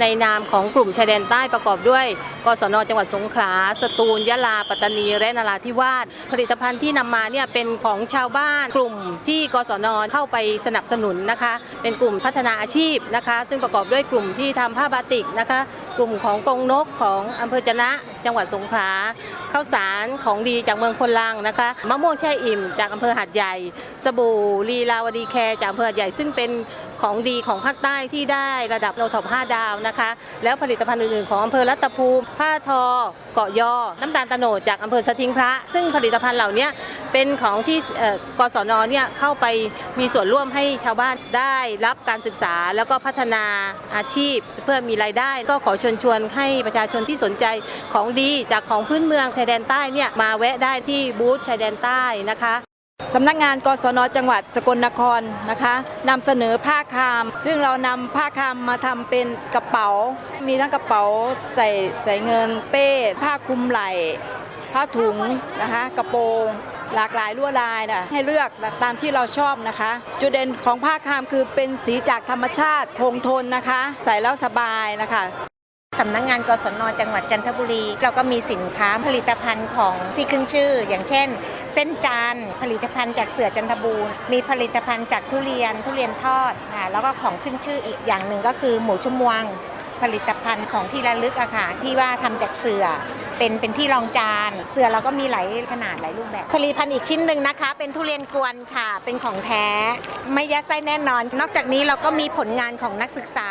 ในนามของกลุ่มชายแดนใต้ประกอบด้วย กศนจังหวัดสงขลา สตูล ยะลา ปัตตานี และนราธิวาส ผลิตภัณฑ์ที่นำมาเนี่ยเป็นของชาวบ้าน กลุ่มที่กศนเข้าไปสนับสนุนนะคะ เป็นกลุ่มพัฒนาอาชีพนะคะ ซึ่งประกอบด้วยกลุ่มที่ทำผ้าบาติกนะคะ กลุ่มของกรงนกของอำเภอจนะ จังหวัดสงขลา ข้าวสารของดีจากเมืองพนลังนะคะ มะม่วงแช่อิ่มจากอำเภอหาดใหญ่ สบู่ลีลาวดีแคร์จากอำเภอหาดใหญ่ซึ่งเป็น ของดีของภาคใต้ที่ได้ระดับโลท็อป5ดาวนะคะ แล้วผลิตภัณฑ์อื่นๆของอำเภอรัตภูมิ ผ้าทอ เกาะยอ น้ำตาลตะโนดจากอำเภอสทิงพระ ซึ่งผลิตภัณฑ์เหล่านี้เป็นของที่กศนเนี่ยเข้าไปมีส่วนร่วมให้ชาวบ้านได้รับการศึกษา แล้วก็พัฒนาอาชีพเพื่อมีรายได้ ก็ขอเชิญชวนให้ประชาชนที่สนใจของดีจากของพื้นเมืองชายแดนใต้เนี่ยมาแวะได้ที่บูธชายแดนใต้นะคะ สำนักงานกศนจังหวัดสกลนครนะคะนำเสนอผ้าคาม ซึ่งเรานำผ้าคามมาทำเป็นกระเป๋า มีทั้งกระเป๋าใส่ใส่เงินเป้ ผ้าคลุมไหล่ ผ้าถุงนะคะกระโปรงหลากหลายลวดลายนะให้เลือกตามที่เราชอบนะคะ จุดเด่นของผ้าคามคือเป็นสีจากธรรมชาติคงทนนะคะ ใส่แล้วสบายนะคะ สำนักงานกศนจังหวัดจันทบุรี เราก็มีสินค้าผลิตภัณฑ์ของที่ขึ้นชื่อ อย่างเช่น เส้นจานผลิตภัณฑ์จากเสือจันทบูรณ์มีผลิตภัณฑ์จากทุเรียนทุเรียนทอดค่ะแล้วก็ของขึ้นชื่ออีกอย่างหนึ่งก็คือหมูชุมวงผลิตภัณฑ์ของที่ระลึกอะค่ะที่ว่าทำจากเสือเป็นเป็นที่รองจาน เสือเราก็มีหลายขนาดหลายรูปแบบ ผลิตภัณฑ์อีกชิ้นหนึ่งนะคะ เป็นทุเรียนกวนค่ะ เป็นของแท้ ไม่ยัดไส้แน่นอน นอกจากนี้เราก็มีผลงานของนักศึกษา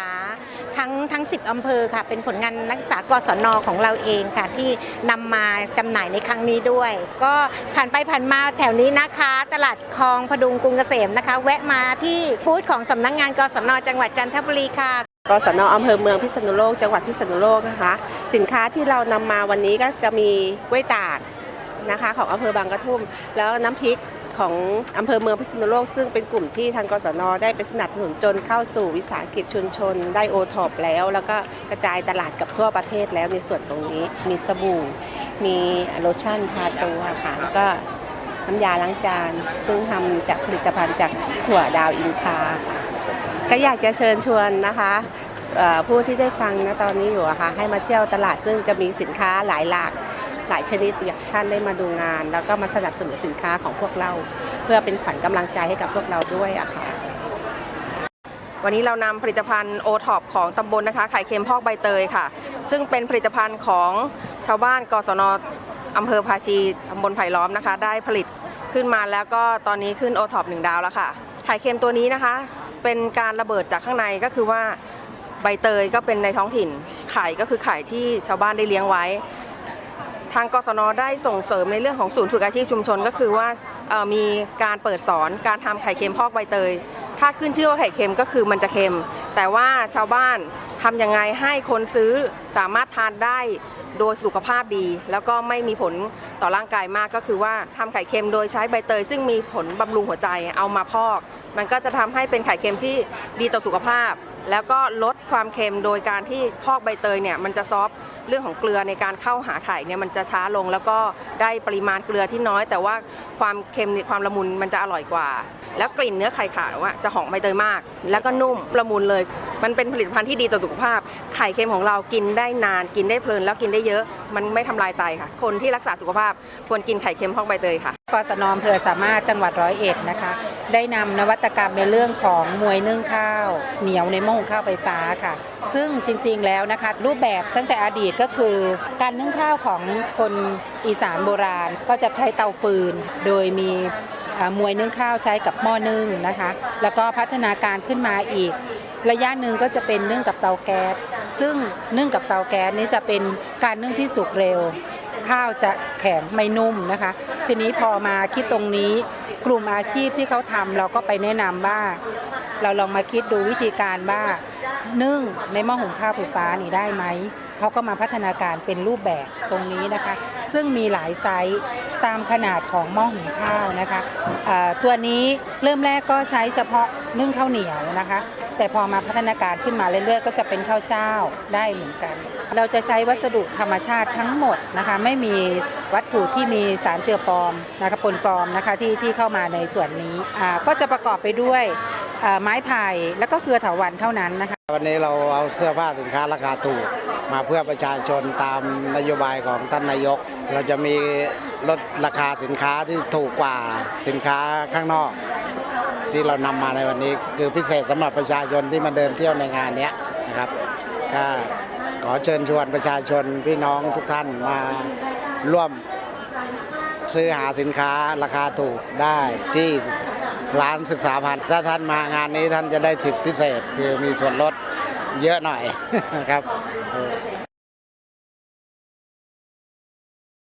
ทั้งทั้ง 10 อำเภอค่ะ เป็นผลงานนักศึกษากศนของเราเองค่ะ ที่นำมาจำหน่ายในครั้งนี้ด้วย ก็ผ่านไปผ่านมาแถวนี้นะคะ ตลาดคลองพดุงกรุงเกษมนะคะ แวะมาที่บูธของสำนักงานกศนจังหวัดจันทบุรีค่ะกศนอำเภอเมืองพิษณุโลกจังหวัดพิษณุโลกนะคะ สินค้าที่เรานำมาวันนี้ก็จะมีกล้วยตากนะคะของอำเภอบางกระทุ่ม แล้วน้ำพริก ของอำเภอเมืองพิษณุโลกซึ่งเป็นกลุ่มที่ทางกศนได้ไปสนับสนุนจนเข้าสู่วิสาหกิจชุมชน ได้โอท็อปแล้ว แล้วก็กระจายตลาดกับทั่วประเทศแล้วในส่วนตรงนี้ มีสบู่ มีโลชั่นทาตัวค่ะแล้วก็น้ำยาล้างจาน ซึ่งทำจากผลิตภัณฑ์จากถั่วดาวอินคาค่ะก็อยากจะเชิญชวนนะคะผู้ที่ได้ฟังนะตอนนี้อยู่อะค่ะให้มาเที่ยวตลาดซึ่งจะมีสินค้าหลายหลาก หลายชนิดอยากท่านได้มาดูงาน แล้วก็มาสนับสนุนสินค้าของพวกเรา เพื่อเป็นขวัญกำลังใจให้กับพวกเราด้วยอะค่ะ วันนี้เรานำผลิตภัณฑ์โอท็อปของตำบลนะคะไข่เค็มพอกใบเตยค่ะ ซึ่งเป็นผลิตภัณฑ์ของชาวบ้านกศนอำเภอภาชีตำบลไผ่ล้อมนะคะ ได้ผลิตขึ้นมาแล้วก็ตอนนี้ขึ้นโอท็อปหนึ่งดาวแล้วค่ะไข่เค็มตัวนี้นะคะ เป็นการระเบิดจากข้างในก็คือว่าใบเตยก็เป็นในท้องถิ่นไข่ก็คือไข่ที่ชาวบ้านได้เลี้ยงไว้ ทางกศนได้ส่งเสริมในเรื่องของศูนย์ฝึกอาชีพชุมชน ก็คือว่ามีการเปิดสอนการทำไข่เค็มพอกใบเตย ถ้าขึ้นชื่อว่าไข่เค็มก็คือมันจะเค็ม แต่ว่าชาวบ้านทำยังไงให้คนซื้อสามารถทานได้โดยสุขภาพดี แล้วก็ไม่มีผลต่อร่างกายมากก็คือว่าทำไข่เค็มโดยใช้ใบเตย ซึ่งมีผลบำรุงหัวใจเอามาพอก มันก็จะทำให้เป็นไข่เค็มที่ดีต่อสุขภาพ แล้วก็ลดความเค็มโดยการที่พอกใบเตยเนี่ยมันจะซอฟ เรื่องของเกลือในการเข้าหาไข่เนี่ยมันจะช้าลง แล้วก็ได้ปริมาณเกลือที่น้อย แต่ว่าความเค็มความละมุนมันจะอร่อยกว่า แล้วกลิ่นเนื้อไข่ขาวอะจะหอมใบเตยมาก แล้วก็นุ่มละมุนเลย มันเป็นผลิตภัณฑ์ที่ดีต่อสุขภาพ ไข่เค็มของเรากินได้นาน กินได้เพลิน แล้วกินได้เยอะ มันไม่ทำลายไตค่ะ คนที่รักษาสุขภาพควรกินไข่เค็มพอกใบเตยค่ะกศนอำเภอสามารถจังหวัดร้อยเอ็ดนะคะ ได้นำนวัตกรรมในเรื่องของมวยนึ่งข้าว เหนียวในหม้อหุงข้าวไฟฟ้าค่ะ ซึ่งจริงๆแล้วนะคะ รูปแบบตั้งแต่อดีตก็คือการนึ่งข้าวของคนอีสานโบราณก็จะใช้เตาฟืน โดยมี มวยนึ่งข้าวใช้กับหม้อนึ่งนะคะ แล้วก็พัฒนาการขึ้นมาอีก ระยะหนึ่งก็จะเป็นนึ่งกับเตาแก๊ส ซึ่งนึ่งกับเตาแก๊สนี้จะเป็นการนึ่งที่สุกเร็ว ข้าวจะแข็งไม่นุ่มนะคะ ทีนี้พอมาคิดตรงนี้ กลุ่มอาชีพที่เขาทำเราก็ไปแนะนำว่า เราลองมาคิดดูวิธีการว่า นึ่งในหม้อหุงข้าวไฟฟ้านี่ได้ไหม เขาก็มาพัฒนาการเป็นรูปแบบตรงนี้นะคะ ซึ่งมีหลายไซส์ตามขนาดของหม้อหุงข้าวนะคะอ่าตัวนี้เริ่มแรกก็ใช้เฉพาะนึ่งข้าวเหนียวนะคะ แต่พอมาพัฒนาการขึ้นมาเรื่อยๆ ก็จะเป็นข้าวเจ้าได้เหมือนกัน เราจะใช้วัสดุธรรมชาติทั้งหมดนะคะ ไม่มีวัตถุที่มีสารเจือปลอมนะคะปนปลอมนะคะที่ที่เข้ามาในส่วนนี้ก็จะประกอบไปด้วยไม้ไผ่แล้วก็เครือเถาวัลย์เท่านั้นนะคะ วันนี้เราเอาเสื้อผ้าสินค้าราคาถูก มาเพื่อประชาชนตามนโยบายของท่านนายก เราจะมีลดราคาสินค้าที่ถูกกว่าสินค้าข้างนอก ที่เรานำมาในวันนี้คือพิเศษสำหรับประชาชนที่มาเดินเที่ยวในงานนี้นะครับก็ขอเชิญชวนประชาชนพี่น้องทุกท่านมาร่วมซื้อหาสินค้าราคาถูกได้ที่ ร้านศึกษาพันธ์ถ้าท่านมางานนี้ท่านจะได้สิทธิพิเศษคือมีส่วนลดเยอะหน่อยครับ